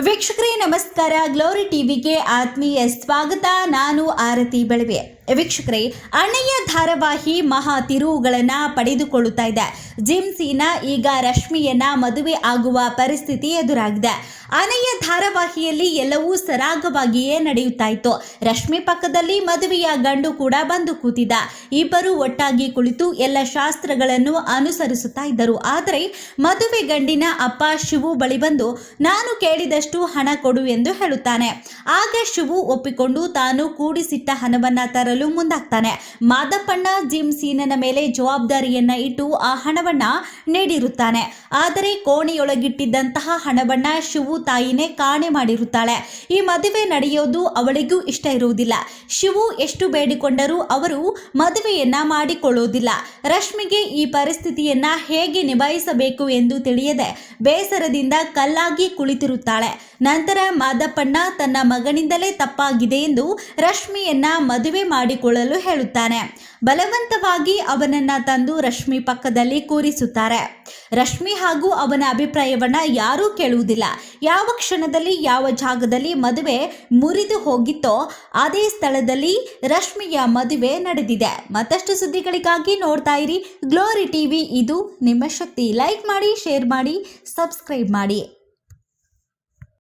ವೀಕ್ಷಕರೇ ನಮಸ್ಕಾರ. ಗ್ಲೋರಿ ಟಿವಿಗೆ ಆತ್ಮೀಯ ಸ್ವಾಗತ. ನಾನು ಆರತಿ ಬೆಳವೆ. ವೀಕ್ಷಕರೇ ಅಣೆಯ ಧಾರಾವಾಹಿ ಮಹಾ ತಿರುವುಗಳನ್ನು ಪಡೆದುಕೊಳ್ಳುತ್ತಾ ಇದೆ. ಜಿಮ್ಸಿನ ಈಗ ರಶ್ಮಿಯನ್ನ ಮದುವೆ ಆಗುವ ಪರಿಸ್ಥಿತಿ ಎದುರಾಗಿದೆ. ಅನೆಯ ಧಾರಾವಾಹಿಯಲ್ಲಿ ಎಲ್ಲವೂ ಸರಾಗವಾಗಿಯೇ ನಡೆಯುತ್ತಾ ಇತ್ತು. ರಶ್ಮಿ ಪಕ್ಕದಲ್ಲಿ ಮದುವೆಯ ಗಂಡು ಕೂಡ ಬಂದು ಕೂತಿದ್ದ. ಇಬ್ಬರು ಒಟ್ಟಾಗಿ ಕುಳಿತು ಎಲ್ಲ ಶಾಸ್ತ್ರಗಳನ್ನು ಅನುಸರಿಸುತ್ತಾ ಇದ್ದರು. ಆದರೆ ಮದುವೆ ಗಂಡಿನ ಅಪ್ಪ ಶಿವು ಬಳಿ ಬಂದು, ನಾನು ಕೇಳಿದಷ್ಟು ಹಣ ಕೊಡು ಎಂದು ಹೇಳುತ್ತಾನೆ. ಆಗ ಶಿವು ಒಪ್ಪಿಕೊಂಡು ತಾನು ಕೂಡಿಸಿಟ್ಟ ಹಣವನ್ನ ತರಲು ಮುಂದಾಗ್ತಾನೆ. ಮಾದಪ್ಪಣ್ಣ ಜಿಮ್ ಸೀನನ ಮೇಲೆ ಜವಾಬ್ದಾರಿಯನ್ನ ಇಟ್ಟು ಆ ಹಣವನ್ನ ನೀಡಿರುತ್ತಾನೆ. ಆದರೆ ಕೋಣೆಯೊಳಗಿಟ್ಟಿದ್ದಂತಹ ಹಣವನ್ನ ಶಿವು ತಾಯಿನೇ ಕಾಣೆ ಮಾಡಿರುತ್ತಾಳೆ. ಈ ಮದುವೆ ನಡೆಯೋದು ಅವಳಿಗೂ ಇಷ್ಟ ಇರುವುದಿಲ್ಲ. ಶಿವು ಎಷ್ಟು ಬೇಡಿಕೊಂಡರೂ ಅವರು ಮದುವೆಯನ್ನ ಮಾಡಿಕೊಳ್ಳುವುದಿಲ್ಲ ರಶ್ಮಿಗೆ ಈ ಪರಿಸ್ಥಿತಿಯನ್ನ ಹೇಗೆ ನಿಭಾಯಿಸಬೇಕು ಎಂದು ತಿಳಿಯದೆ ಬೇಸರದಿಂದ ಕಲ್ಲಾಗಿ ಕುಳಿತಿರುತ್ತಾಳೆ. ನಂತರ ಮಾದಪ್ಪಣ್ಣ ತನ್ನ ಮಗನಿಂದಲೇ ತಪ್ಪಾಗಿದೆ ಎಂದು ರಶ್ಮಿಯನ್ನ ಮದುವೆ ಮಾಡಿಕೊಳ್ಳಲು ಹೇಳುತ್ತಾನೆ. ಬಲವಂತವಾಗಿ ಅವನನ್ನ ತಂದು ರಶ್ಮಿ ಪಕ್ಕದಲ್ಲಿ ಕೂರಿಸುತ್ತಾರೆ. ರಶ್ಮಿ ಹಾಗೂ ಅವನ ಅಭಿಪ್ರಾಯವನ್ನ ಯಾರೂ ಕೇಳುವುದಿಲ್ಲ. ಯಾವ ಕ್ಷಣದಲ್ಲಿ, ಯಾವ ಜಾಗದಲ್ಲಿ ಮದುವೆ ಮುರಿದು ಹೋಗಿತ್ತೋ ಅದೇ ಸ್ಥಳದಲ್ಲಿ ರಶ್ಮಿಯ ಮದುವೆ ನಡೆದಿದೆ. ಮತ್ತಷ್ಟು ಸುದ್ದಿಗಳಿಗಾಗಿ ನೋಡ್ತಾ ಇರಿ. ಗ್ಲೋರಿ ಟಿವಿ, ಇದು ನಿಮ್ಮ ಶಕ್ತಿ. ಲೈಕ್ ಮಾಡಿ, ಶೇರ್ ಮಾಡಿ, ಸಬ್ಸ್ಕ್ರೈಬ್ ಮಾಡಿ.